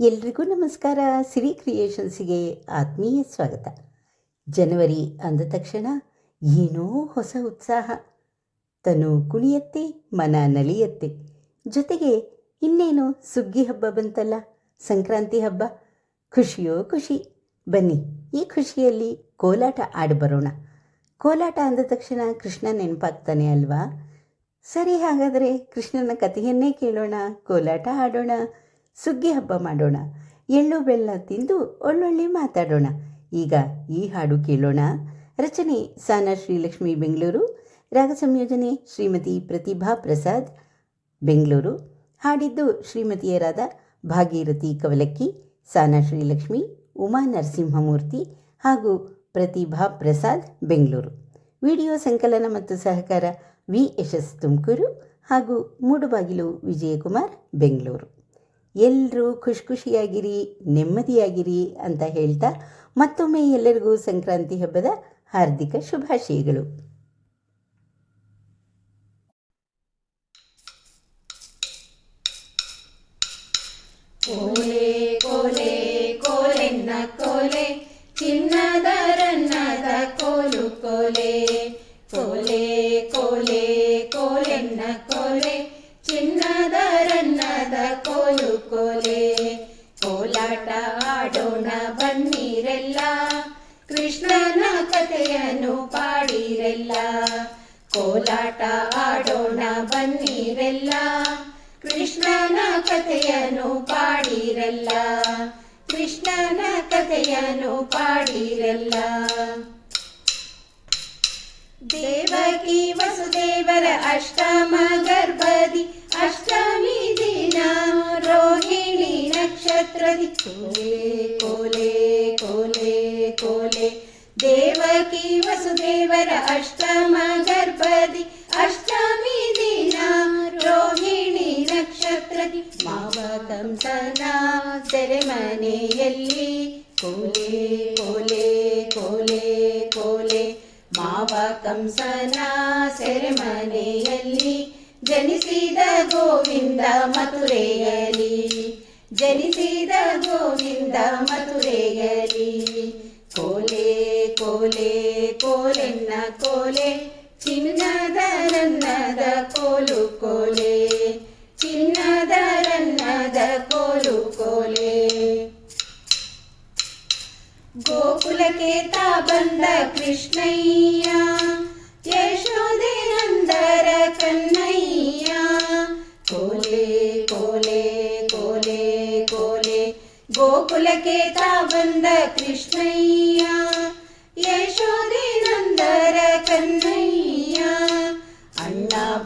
ಎಲ್ರಿಗೂ ನಮಸ್ಕಾರ. ಸಿರಿ ಕ್ರಿಯೇಷನ್ಸಿಗೆ ಆತ್ಮೀಯ ಸ್ವಾಗತ. ಜನವರಿ ಅಂದ ತಕ್ಷಣ ಏನೋ ಹೊಸ ಉತ್ಸಾಹ. ತನು ಕುಣಿಯತ್ತೆ, ಮನ ನಲಿಯತ್ತೆ. ಜೊತೆಗೆ ಇನ್ನೇನು ಸುಗ್ಗಿ ಹಬ್ಬ ಬಂತಲ್ಲ, ಸಂಕ್ರಾಂತಿ ಹಬ್ಬ. ಖುಷಿಯೋ ಖುಷಿ. ಬನ್ನಿ, ಈ ಖುಷಿಯಲ್ಲಿ ಕೋಲಾಟ ಆಡಬರೋಣ. ಕೋಲಾಟ ಅಂದ ತಕ್ಷಣ ಕೃಷ್ಣ ನೆನಪಾಗ್ತಾನೆ ಅಲ್ವಾ? ಸರಿ ಹಾಗಾದರೆ ಕೃಷ್ಣನ ಕಥೆಯನ್ನೇ ಕೇಳೋಣ, ಕೋಲಾಟ ಆಡೋಣ, ಸುಗ್ಗಿ ಹಬ್ಬ ಮಾಡೋಣ, ಎಳ್ಳು ಬೆಲ್ಲ ತಿಂದು ಒಳ್ಳೊಳ್ಳೆ ಮಾತಾಡೋಣ. ಈಗ ಈ ಹಾಡು ಕೇಳೋಣ. ರಚನೆ ಸಾನ ಶ್ರೀಲಕ್ಷ್ಮಿ, ಬೆಂಗಳೂರು. ರಾಗ ಸಂಯೋಜನೆ ಶ್ರೀಮತಿ ಪ್ರತಿಭಾ ಪ್ರಸಾದ್, ಬೆಂಗಳೂರು. ಹಾಡಿದ್ದು ಶ್ರೀಮತಿಯರಾದ ಭಾಗೀರಥಿ ಕವಲಕ್ಕಿ, ಸಾನ ಶ್ರೀಲಕ್ಷ್ಮಿ, ಉಮಾ ನರಸಿಂಹಮೂರ್ತಿ ಹಾಗೂ ಪ್ರತಿಭಾ ಪ್ರಸಾದ್, ಬೆಂಗಳೂರು. ವಿಡಿಯೋ ಸಂಕಲನ ಮತ್ತು ಸಹಕಾರ ವಿ ಯಶಸ್ ತುಮಕೂರು ಹಾಗೂ ಮೂಡುಬಾಗಿಲು ವಿಜಯಕುಮಾರ್, ಬೆಂಗಳೂರು. ಎಲ್ಲರೂ ಖುಷಿ ಖುಷಿಯಾಗಿರಿ ನೆಮ್ಮದಿಯಾಗಿರಿ ಅಂತ ಹೇಳ್ತಾ ಮತ್ತೊಮ್ಮೆ ಎಲ್ಲರಿಗೂ ಸಂಕ್ರಾಂತಿ ಹಬ್ಬದ ಹಾರ್ದಿಕ ಶುಭಾಶಯಗಳು. ಕೋಲೆ ಕೋಲೆ, ಕೋಲೆನ್ನ ಕೋಲೆ. ಚಿನ್ನದ ರನ್ನದ ಕೋಲು ಕೋಲೆ ಕೋಲೆ ಕೋಲೆ, ಕೋಲೆನ್ನ ಕೋಲೆ. ಚಿನ್ನದರನ್ನದ ಕೋಲು ಕೋಲೆ, ಕೋಲಾಟ ಆಡೋಣ ಬನ್ನಿರೆಲ್ಲ. ಕೃಷ್ಣನ ಕಥೆಯನ್ನು ಪಾಡಿರೆಲ್ಲ, ಕೋಲಾಟ ಆಡೋಣ ಬನ್ನಿರೆಲ್ಲ. ಕೃಷ್ಣನ ಕಥೆಯನ್ನು ಪಾಡಿರಲ್ಲ. ಕೃಷ್ಣನ ಕಥೆಯನ್ನು ಪಾಡಿರಲ್ಲ. ದೇವಕಿ ವಸುದೇವರ ಅಷ್ಟಮ ಗರ್ಭದಿ ಅಷ್ಟಮಿ ದಿನ ರೋಹಿಣಿ ನಕ್ಷತ್ರದಿ. ಕೋಲೆ ಕೋಲೆ ಕೋಲೆ ಕೋಲೆ. ದೇವಕಿ ವಸುದೇವರ ಅಷ್ಟಮ ಮಾವ ಕಂಸನ ಸೆರೆಮನೆಯಲ್ಲಿ ಕೋಲೆ ಕೋಲೆ ಕೋಲೆ ಕೋಲೆ ಮಾವ ಕಂಸನ ಸೆರೆಮನೆಯಲ್ಲಿ ಜನಿಸಿದ ಗೋವಿಂದ ಮಥುರೆಯಲಿ ಜನಿಸಿದ ಗೋವಿಂದ ಮಥುರೆಯಲಿ ಕೋಲೆ ಕೋಲೆ ಕೋಲೆನ್ನ ಕೋಲೆ ಚಿನ್ನದ ರನ್ನದ ಕೋಲು ಕೋಲೆ చిన్నదరన్నద కోలుకోలే. గోకులకే తాబంద కృష్ణయ్య యశోదే నందర కన్నయ్య. కోలే కోలే కోలే కోలే గోకులకే తాబంద కృష్ణయ్య యశోదే నందర కన్న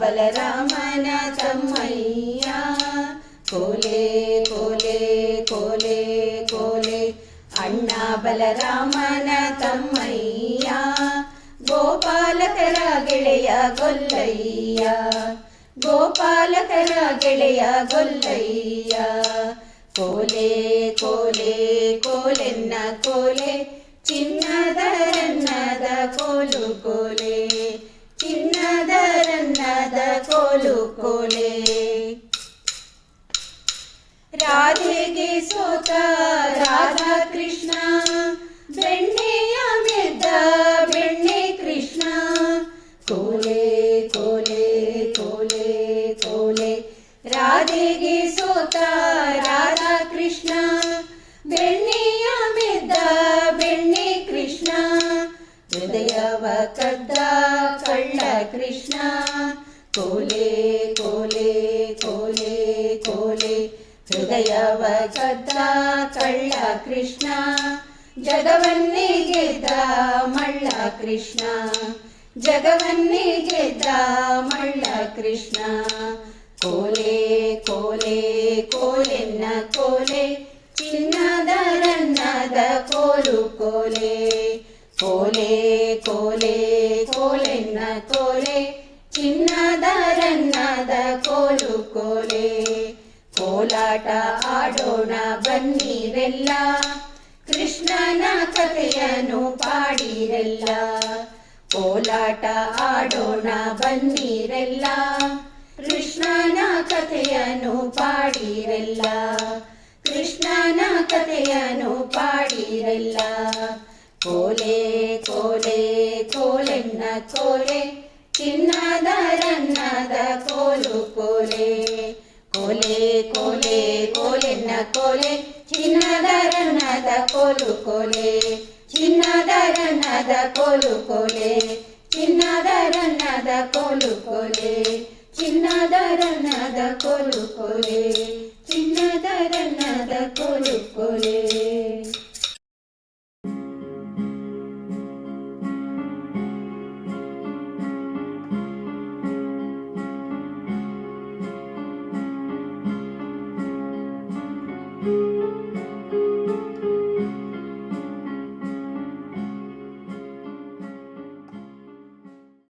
ಅಣ್ಣ ಬಲರಾಮನ ತಮ್ಮಯ್ಯ ಕೋಲೆ ಕೋಲೆ ಕೋಲೆ ಕೋಲೆ ಅಣ್ಣ ಬಲರಾಮನ ತಮ್ಮಯ್ಯ ಗೋಪಾಲಕರ ಗೆಳೆಯ ಗೊಲ್ಲಯ್ಯ ಗೋಪಾಲಕರ ಗೆಳೆಯ ಗೊಲ್ಲಯ್ಯ ಕೋಲೆ ಕೋಲೆ ಕೋಲೆನ್ನ ಕೋಲೆ ಚಿನ್ನದ ರನ್ನದ ಕೋಲು ಕೋಲೆ ಕೋಲು ಕೋಲೆ ರಾಧೆಗೆ ಸೋತ ರಾಧಾ ಕೃಷ್ಣ ಬೆಣ್ಣೆಯ ಮೆದ್ದ ಬೆಣ್ಣೆ ಕೃಷ್ಣ ಕೋಲೆ ಕೋಲೆ ಕೋಲೆ ಕೋಲೆ ರಾಧೆಗೆ ಸೋತ ರಾಧಾ ಕೃಷ್ಣ ಬೆಣ್ಣೆಯ ಮೆದ್ದ ಬೆಣ್ಣೆ ಕೃಷ್ಣ ಹೃದಯವ ಕದ್ದ ಕಳ್ಳ ಕೃಷ್ಣ ಕೋಲೆ ಕೋಲೆ ಕೋಲೆ ಕೋಲೆ. ಹೃದಯವ ಕದ್ದ ಕಳ್ಳ ಕೃಷ್ಣ, ಜಗವನ್ನೇ ಗೆದ್ದ ಮಳ್ಳ ಕೃಷ್ಣ. ಜಗವನ್ನೇ ಗೆದ್ದ ಮಳ್ಳ ಕೃಷ್ಣ. ಕೋಲೆ ಕೋಲೆ, ಕೋಲೆನ್ನ ಕೋಲೆ. ಚಿನ್ನದ ರನ್ನದ ಕೋಲು ಕೋಲೆ. ಕೋಲೆ ಕೋಲೆ, ಕೋಲೆನ್ನ ಕೋಲೆ. ಕೋಲು ಕೋಲೆ ಕೋಲಾಟ ಆಡೋಣ ಬನ್ನಿರೆಲ್ಲ. ಕೃಷ್ಣನ ಕಥೆಯನ್ನು ಪಾಡಿರೆಲ್ಲ. ಕೋಲಾಟ ಆಡೋಣ ಬನ್ನಿರೆಲ್ಲ. ಕೃಷ್ಣನ ಕಥೆಯನ್ನು ಪಾಡಿರೆಲ್ಲ. ಕೃಷ್ಣ ಕೃಷ್ಣನ ಕಥೆಯನ್ನು ಪಾಡಿರೆಲ್ಲ. ಕೋಲೆ ಕೋಲೆ ಕೋಲೆನ್ನ ಕೋಲೆ. ಚಿನ್ನದ ರನ್ನದ ಕೋಲು ಕೋಲೆ ಕೋಲೆ ಕೋಲೆ ಕೋಲೆನ್ನ ಕೋಲೆ ಚಿನ್ನದ ರನ್ನದ ಕೋಲು ಕೋಲೆ ಚಿನ್ನದ ರನ್ನದ ಕೋಲು ಕೋಲೆ ಚಿನ್ನದ ರನ್ನದ ಕೋಲು ಕೋಲೆ ಚಿನ್ನದ ರನ್ನದ ಕೋಲು ಕೋಲೆ ಚಿನ್ನದ ರನ್ನದ ಕೋಲು ಕೋಲೆ